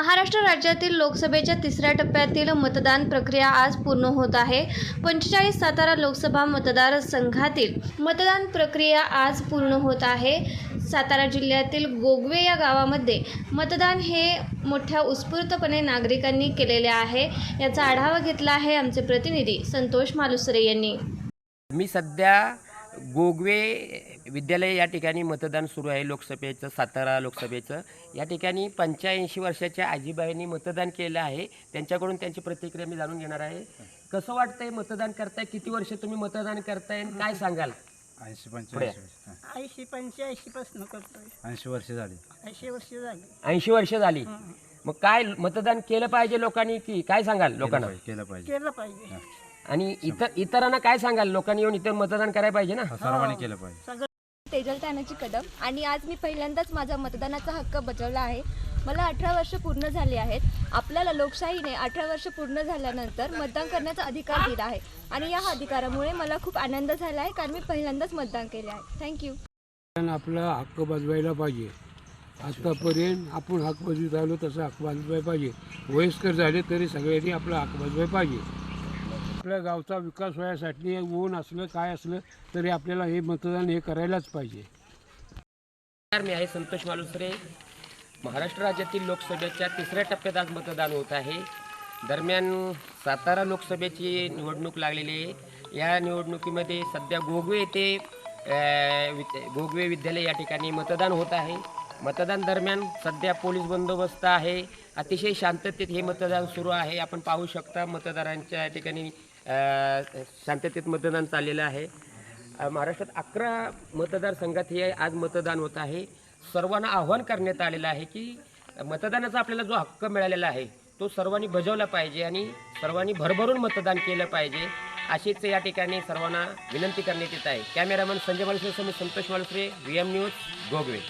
महाराष्ट्र राज्यातील लोकसभेच्या तिसऱ्या टप्प्यातील मतदान प्रक्रिया आज पूर्ण होत आहे. पंचेचाळीस सातारा लोकसभा मतदारसंघातील मतदान प्रक्रिया आज पूर्ण होत आहे. सातारा जिल्ह्यातील गोगवे या गावामध्ये मतदान हे मोठ्या उत्स्फूर्तपणे नागरिकांनी केलेले आहे. याचा आढावा घेतला आहे आमचे प्रतिनिधी संतोष मालुसरे यांनी. मी सध्या गोगवे विद्यालय या ठिकाणी मतदान सुरू आहे लोकसभेचं सातारा लोकसभेचं. या ठिकाणी पंच्याऐंशी वर्षाच्या आजीबाईंनी मतदान केलं आहे. त्यांच्याकडून त्यांची प्रतिक्रिया मी जाणून घेणार आहे. कसं वाटतंय मतदान करताय? किती वर्ष तुम्ही मतदान करताय? आणि काय सांगाल? ऐंशी पंच्याऐंशी ऐंशी पंच्याऐंशी पासून करतोय. ऐंशी वर्ष झाली. ऐंशी वर्ष झाली. ऐंशी वर्ष झाली. मग काय मतदान केलं पाहिजे लोकांनी की काय सांगाल लोकांना? केलं पाहिजे केलं पाहिजे. आणि इतर इतरांना काय सांगाल? लोकांनी येऊन इथं मतदान करायला पाहिजे ना? सर्वांनी केलं पाहिजे. सगळं तेजल तानाची कदम. आणि आज मी पहिल्यांदाच माझा मतदानाचा हक्क बजावला आहे. मला अठरा वर्ष पूर्ण झाली आहेत. आपल्याला लोकशाहीने अठरा वर्ष पूर्ण झाल्यानंतर मतदान करण्याचा अधिकार दिला आहे. आणि या अधिकारामुळे मला खूप आनंद झाला आहे कारण मी पहिल्यांदाच मतदान केले आहे. थँक्यू आपला हक्क बजवायला पाहिजे. आत्तापर्यंत आपण हक्क बजवीत आलो तसं हक्क बजवायला पाहिजे. वयस्कर झाले तरी सगळ्यांनी आपला हक्क बजवायला पाहिजे. आपल्या गावचा विकास व्हायसाठी ऊन असलं काय असलं तरी आपल्याला हे मतदान हे करायलाच पाहिजे. मी आहे संतोष मालुसरे. महाराष्ट्र राज्यातील लोकसभेच्या तिसऱ्या टप्प्यात आज मतदान होत आहे. दरम्यान सातारा लोकसभेची निवडणूक लागलेली आहे. या निवडणुकीमध्ये सध्या गोगवे येथे अ, गोगवे विद्यालय या ठिकाणी मतदान होत आहे. मतदान दरम्यान सध्या पोलीस बंदोबस्त आहे. अतिशय शांततेत हे मतदान सुरू आहे. आपण पाहू शकता मतदारांच्या या ठिकाणी शांततेत मतदान चाललेलं आहे. महाराष्ट्रात अकरा मतदारसंघात हे आज मतदान होत आहे. सर्वांना आव्हान करण्यात आलेलं आहे की मतदानाचा आपल्याला जो हक्क मिळालेला आहे तो सर्वांनी बजावला पाहिजे आणि सर्वांनी भरभरून मतदान केलं पाहिजे. अशीच या ठिकाणी सर्वांना विनंती करण्यात येत आहे. Cameraman Sanjay Malusare Santosh Malusare V M news Gogawe.